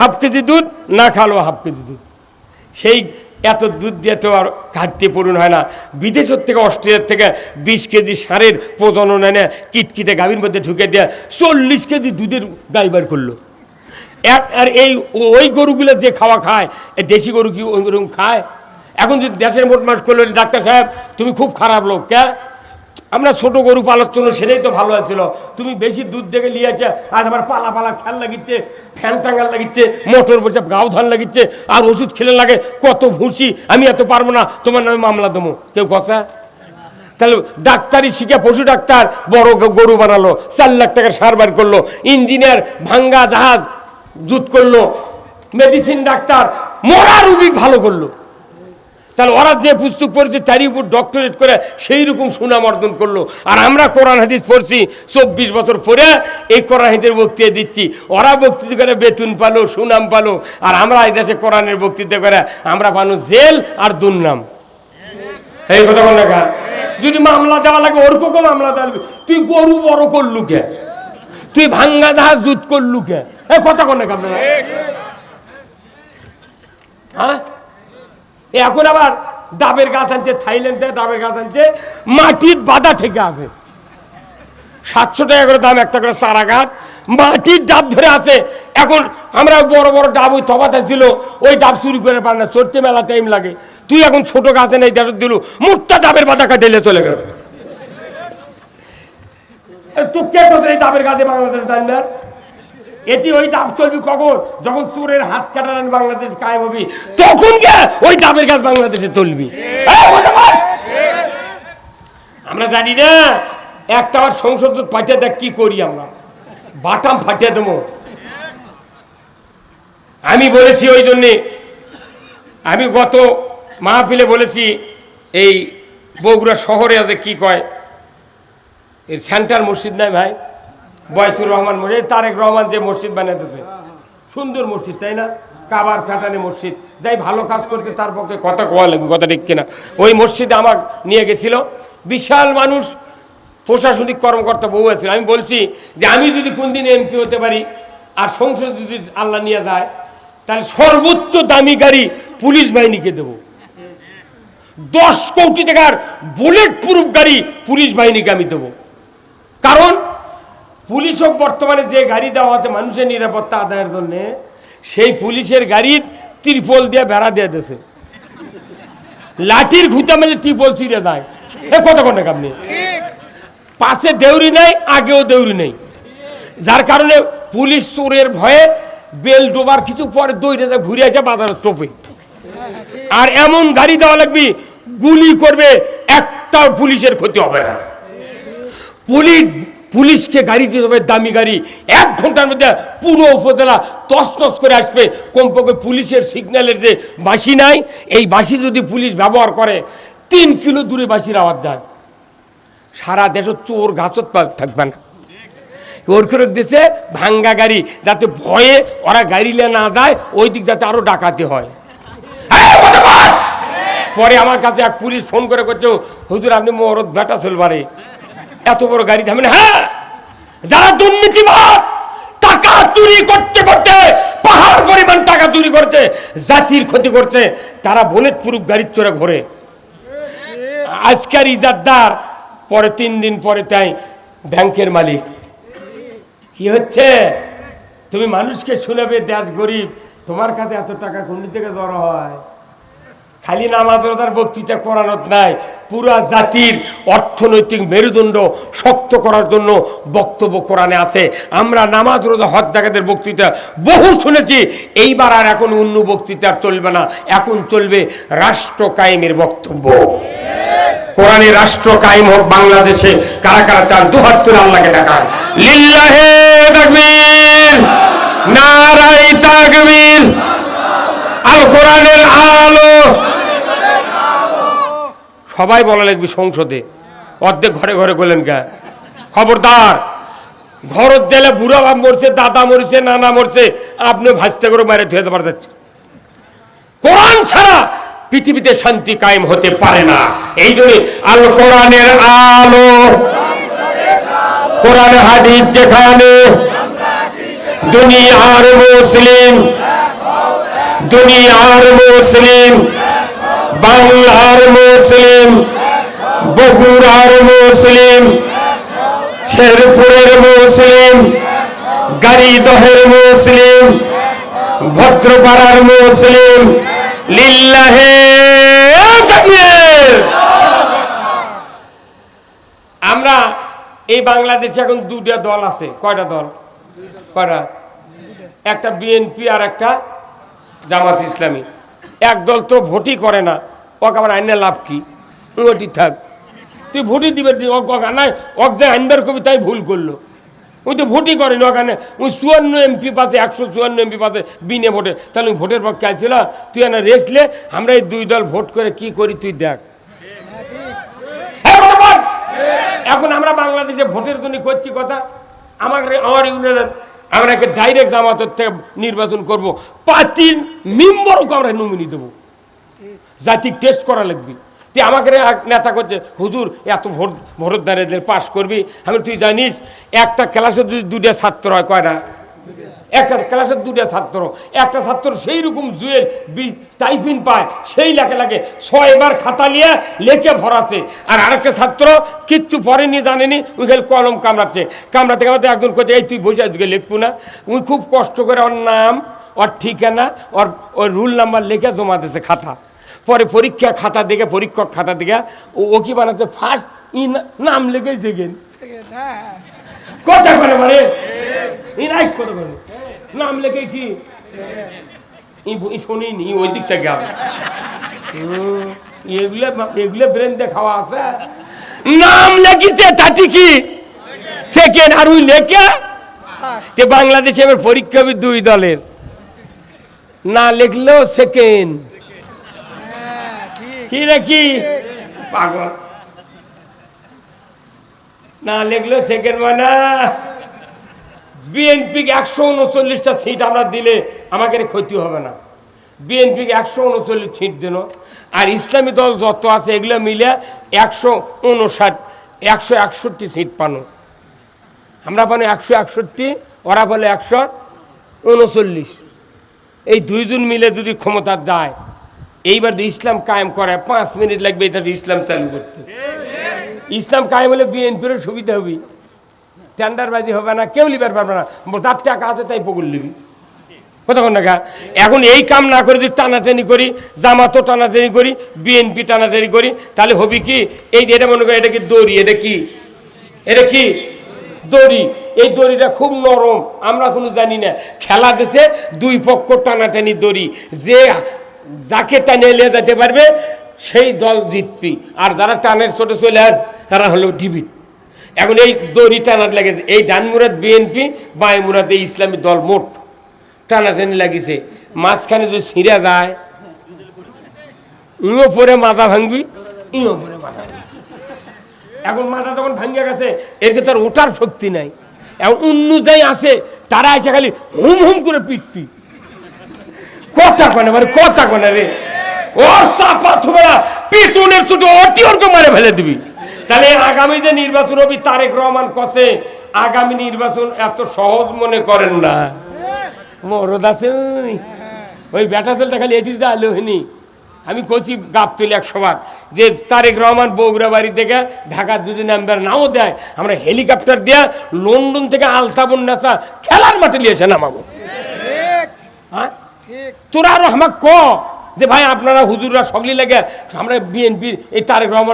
Half KG দুধ, না খালো হাফ কেজি দুধ। সেই এত দুধ দিয়ে তো আর ঘাটতি পূরণ হয় না। বিদেশের থেকে, অস্ট্রেলিয়ার থেকে বিশ কেজি সারের প্রজনন এনে কিটকিটে গাভীর মধ্যে ঢুকে দিয়ে চল্লিশ কেজি দুধের গাই বার করল। এক আর এই ওই গরুগুলো যে খাওয়া খায় দেশি গরু কি ওই রকম খায়? এখন যদি দেশের মোট মাস করল ডাক্তার সাহেব, তুমি খুব খারাপ লোক, কে? আমরা ছোট গরু জন্য সেটাই তো ভালো হয়েছিল। তুমি বেশি দুধ দেখে নিয়েছে আজ আমার পালা পালা খেয়াল লাগিচ্ছে, ফ্যান টাঙ্গাল লাগিচ্ছে, মোটর বসে গাও ধান লাগিচ্ছে, আর ওষুধ খেলে লাগে, কত ভুসি আমি এত পারব না, তোমার নামে মামলা দেবো। কেউ কথা তাহলে ডাক্তারি শিখে পশু ডাক্তার, বড় গরু বানালো, চার লাখ টাকার সার বার করল, ইঞ্জিনিয়ার, ভাঙ্গা জাহাজ, জুত করল, মেডিসিন ডাক্তার, মরা রুগী ভালো করল। তাহলে ওরা যে পুস্তক পড়েছে, তারই উপর ডক্টরেট করে সেই রকম সুনাম অর্জন করল। আর আমরা কোরআন হাদিস পড়ছি, চব্বিশ বছর পরে এই কোরআন হাদিসের বক্তৃতা দিচ্ছি। ওরা বক্তৃতা করে বেতন পালো, সুনাম পালো, আর আমরা এই দেশে কোরআনের বক্তৃতা করে আমরা পানো জেল আর দুর্নাম। এই কথা বলে যদি মামলা দেওয়া লাগে, ওর কোকো মামলা দেওয়া তুই গরু বড় করলু কে? তুই ভাঙ্গা জাহাজ জুত করলু কে? কথা কোনে? আপনারা হ্যাঁ? এখন আবার ডাবের গাছ আনছে, থাইল্যান্ডে ডাবের গাছ আনছে, মাটির বাধা থেকে আছে। সাতশো টাকা করে দাম, একটা করে চারা গাছ, মাটির ডাব ধরে আছে। এখন আমরা বড় বড় ডাব ওই তফাত ছিল, ওই ডাব চুরি করে পার না, চড়তে মেলা টাইম লাগে। তুই এখন ছোট গাছে নেই দেশত দিলু, মোটটা ডাবের বাধা কাটিলে চলে গেল। তুই কে কোথায় ডাবের গাছে বাংলাদেশ জানবে? এটি ওই ডাব চলবি কখন? যখন চোরের হাত কাটান বাংলাদেশ কায়েম হবি তখন কে ওই ডাবের গাছ বাংলাদেশে চলবি। আমরা জানি না একটা আবার সংসদ পাঠিয়ে দেখ কি করি আমরা। বাটাম ফাটিয়ে দেবো। আমি বলেছি ওই জন্যে আমি গত মাহফিলে বলেছি এই বগুড়া শহরে আছে কি কয়? এর সেন্টার মসজিদ নাই ভাই। বয়তুর রহমান মসজিদ, তারেক রহমান যে মসজিদ বানাইতেছে সুন্দর মসজিদ, তাই না? কাবার ফ্যাটানি মসজিদ। যাই ভালো কাজ করতে তার পক্ষে কথা কোয়া লাগবে, কথা ঠিক কিনা। ওই মসজিদে আমাক নিয়ে গেছিল। বিশাল মানুষ, প্রশাসনিক কর্মকর্তা বউ আছে। আমি বলছি যে আমি যদি কোন কোনদিন এমপি হতে পারি, আর সংসদ যদি আল্লাহ নিয়ে যায়, তাহলে সর্বোচ্চ দামি গাড়ি পুলিশ বাহিনীকে দেবো। দশ কোটি টাকার বুলেট প্রুফ গাড়ি পুলিশ বাহিনীকে আমি দেবো। কারণ পুলিশও বর্তমানে যে গাড়ি দেওয়া আছে মানুষের নিরাপত্তা আদায়ের জন্য, সেই পুলিশের গাড়ি ত্রিপল দিয়ে বেড়া দিয়ে দিয়েছে। লাঠির ঘুতা মেলে ত্রিপল ছিঁড়ে যায় এ কত কোন আপনি পাশে দেউরি নাই, আগেও দেউরি নেই। যার কারণে পুলিশ চোরের ভয়ে বেল ডোবার কিছু পরে দৌড়ে যায়, ঘুরে আসে বাজারের টোপে। আর এমন গাড়ি দেওয়া লাগবে, গুলি করবে একটা পুলিশের ক্ষতি হবে না। পুলিশ পুলিশকে গাড়ি দিতে হবে, দামি গাড়ি। এক ঘণ্টার মধ্যে পুরো উপজেলা তসতস করে আসবে। কমপক্ষে পুলিশের সিগন্যালের যে বাঁশি নাই, এই বাঁশি যদি পুলিশ ব্যবহার করে, তিন কিলো দূরে বাঁশির আওয়াজ যায়। সারা দেশে চোর গাছত থাকবে না। ওর করে দিছে ভাঙ্গা গাড়ি, যাতে ভয়ে ওরা গাড়ি না যায়, ওই দিক যাতে আরও ডাকাতি হয়! পরে আমার কাছে এক পুলিশ ফোন করে করছে, হুজুর, আপনি মরদ বেটা চলবারে। এত বড় গাড়ি থামেন হ্যাঁ? যারা দুর্নীতিবাদ, টাকা চুরি করতে করতে, পাহাড় পরিমাণ টাকা চুরি করছে, জাতির ক্ষতি করছে, তারা বুলেট প্রুফ গাড়ির চড়ে ঘোরে। আজকের ইজাদদার পরে তিন দিন পরে তাই ব্যাংকের মালিক। কি হচ্ছে? তুমি মানুষকে শুনাবে, দেশ গরিব। তোমার কাছে এত টাকা কোন থেকে জড়ো হয়। খালি নামাজ বক্তৃতা করানোর নাই, পুরা জাতির অর্থনৈতিক মেরুদণ্ড শক্ত করার জন্য বক্তব্য কোরআনে আছে। আমরা নামাজ, রোজা, হজ জাগাতের বক্তৃতা বহু শুনেছি। এইবার আর এখন অন্য বক্তৃতা চলবে না। এখন চলবে রাষ্ট্র কায়েমের বক্তব্য। কোরআনে রাষ্ট্র কায়েম হোক বাংলাদেশে। কারা কারা চান? দুহাত তুলে আল্লাহকে দেখান লিল্লাহে তাকবীর নারাই তাকবীর আল কোরআনের আলো। সবাই বলা লাগবে সংসদে। অর্ধেক ঘরে ঘরে গেলেন কে? খবরদার, ঘরত দিলে বুড়া বাপ মরছে, দাদা মরছে, নানা মরছে, আপনি ভাজতে করে মারে ধুয়ে দেবার যাচ্ছে। কোরআন ছাড়া পৃথিবীতে শান্তি কায়েম হতে পারে না। এই জন্য আল কোরআনের আলো। কোরআন হাদিস যেখানে, দুনিয়ার মুসলিম দুনিয়ার মুসলিম, বাংলার মুসলিম বগুড়ার মুসলিম, শেরপুরের মুসলিম, গাড়িদহের মুসলিম, ভদ্রপাড়ার মুসলিম, লিল্লাহে আমরা এই বাংলাদেশে এখন দুটা দল আছে। কয়টা দল? কয়টা? একটা বিএনপি আর একটা জামাত ইসলামী। এক দল তো ভোটই করে না। ওকে আমার আইনে লাভ কি? ওটি থাক। তুই ভোটই দিবে দি- ওক ওক নাই ওক যে আইনবার কবি, তাই ভুল করল। ওই তো ভোটই করেনি ওখানে। ওই চুয়ান্ন এমপি পাশে, একশো চুয়ান্ন এমপি পাশে বিনে ভোটে। তাহলে ওই ভোটের পক্ষে আছিল তুই এনে রেসলে আমরা এই দুই দল ভোট করে কি করি তুই দেখ। এখন আমরা বাংলাদেশে ভোটের জন্য করছি কথা। আমার আমার ইউনিয়নের আমরা একে ডাইরেক্ট জামাতের থেকে নির্বাচন করব। পার্টির মেম্বারকে আমরা নমিনি দেবো। জাতিক টেস্ট করা লাগবে। তুই আমাকে এক নেতা করছে, হুজুর, এত ভোট, ভোটদারেদের পাস করবি? আমি তুই জানিস, একটা ক্লাসে যদি দুটা ছাত্র হয় কয়টা একটা ক্লাসের দুটা ছাত্র, একটা ছাত্র সেই রকম জুয়েল টাইফিন পায়, সেই লাগে লাগে ছয়বার খাতা নিয়ে লেখে ভরাছে আর আরেকটা ছাত্র কিচ্ছু পড়েনি, জানেনি, ওই খালি কলম কামড়াচ্ছে। কামড়াতে কামড়াতে একজন কোথায় এই, তুই বসে আজকে লিখব না? উনি খুব কষ্ট করে ওর নাম, ওর ঠিকানা, ওর ওর রুল নাম্বার লিখে জমা দিয়েছে খাতা। পরে পরীক্ষা খাতা দেখে পরীক্ষক খাতা দেখে ও কি বানাচ্ছে ফার্স্ট ই নাম লিখে সেকেন্ড কথা করে মানে ই করে মানে নাম লেখে কি? ই ই ওই দিক থেকে এগুলো এগুলো ব্রেন দেখাওয়া আছে। নাম লেখিছে তাতে কি? সেকেন্ড আর ওই লেখে? তে বাংলাদেশে এবার পরীক্ষা দুই দলের। না লিখলেও সেকেন্ড কি কি? পাগল। না লিখলেও সেকেন্ড মানে বিএনপি একশো উনচল্লিশটা সিট আমরা দিলে আমাকে ক্ষতি হবে না। বিএনপি একশো উনচল্লিশ সিট দিল আর ইসলামী দল যত আছে এগুলো মিলে একশো উনষাট, একশো একষট্টি সিট পানো। আমরা পানো একশো একষট্টি, ওরা বলে একশো উনচল্লিশ। এই দুইজন মিলে যদি ক্ষমতা যায় এইবার যদি ইসলাম কায়েম করে পাঁচ মিনিট লাগবে, এটা ইসলাম চালু করতে। ইসলাম কায়েম হলে বিএনপিরও সুবিধা হবে। টেন্ডারবাজি হবে না, কেউ লিবার পারবে না। যার টাকা আছে তাই পকুল লিবি। কতক্ষণ টাকা এখন এই কাম না করে যদি টানাটানি করি, জামাতও টানাটানি করি, বিএনপি টানাটানি করি, তাহলে হবে কি? এই এটা মনে করি এটা কি দড়ি? এটা কি? এটা কি? দড়ি। এই দড়িটা খুব নরম, আমরা কোনো জানি না। খেলা দেশে দুই পক্ষ টানাটানি দড়ি। যে যাকে টানে নিয়ে যেতে পারবে, সেই দল জিতবি। আর যারা টানের ছোট চলে আর, তারা হলো ডিবিট এখন এই দড়ি টানার লেগেছে এই ডান মুরাদ বিএনপি বাই মুরাদ এই ইসলামী দল মোট টানাটানি লাগিছে। মাঝখানে যদি ছিঁড়া যায়, ইও পরে মাথা ভাঙবি, ইও পরে মাথা এখন মাথা তখন ভাঙিয়া গেছে এর তার ওঠার শক্তি নাই। এখন অন্য যাই আছে, তারা এসে খালি হুম হুম করে পিটপি। কথা কনে মানে কথা কনে রে। ওর চাপা থুবে না পিটুনের ছোট অটি ওরকে মারে ফেলে দিবি। তাহলে আগামী যে নির্বাচন হবে তারেক রহমান কসে আগামী নির্বাচন এত সহজ মনে করেন না। মরদ আছে ওই। ব্যাটা ছেলেটা খালি এটি দিতে আলো আমি কচি গাপ তুলি একশো বার যে তারেক রহমান বগুড়া বাড়ি থেকে ঢাকার দুজন নাম্বার নাও দেয় আমরা হেলিকপ্টার দেয়া লন্ডন থেকে আলতাবন নেশা খেলার মাঠে নিয়ে এসে নামাবো। হ্যাঁ? তোরা আরও ক যে ভাই আপনারা হুজুররা সকলি লাগে আমরা বিএনপির এই তারেক রহমান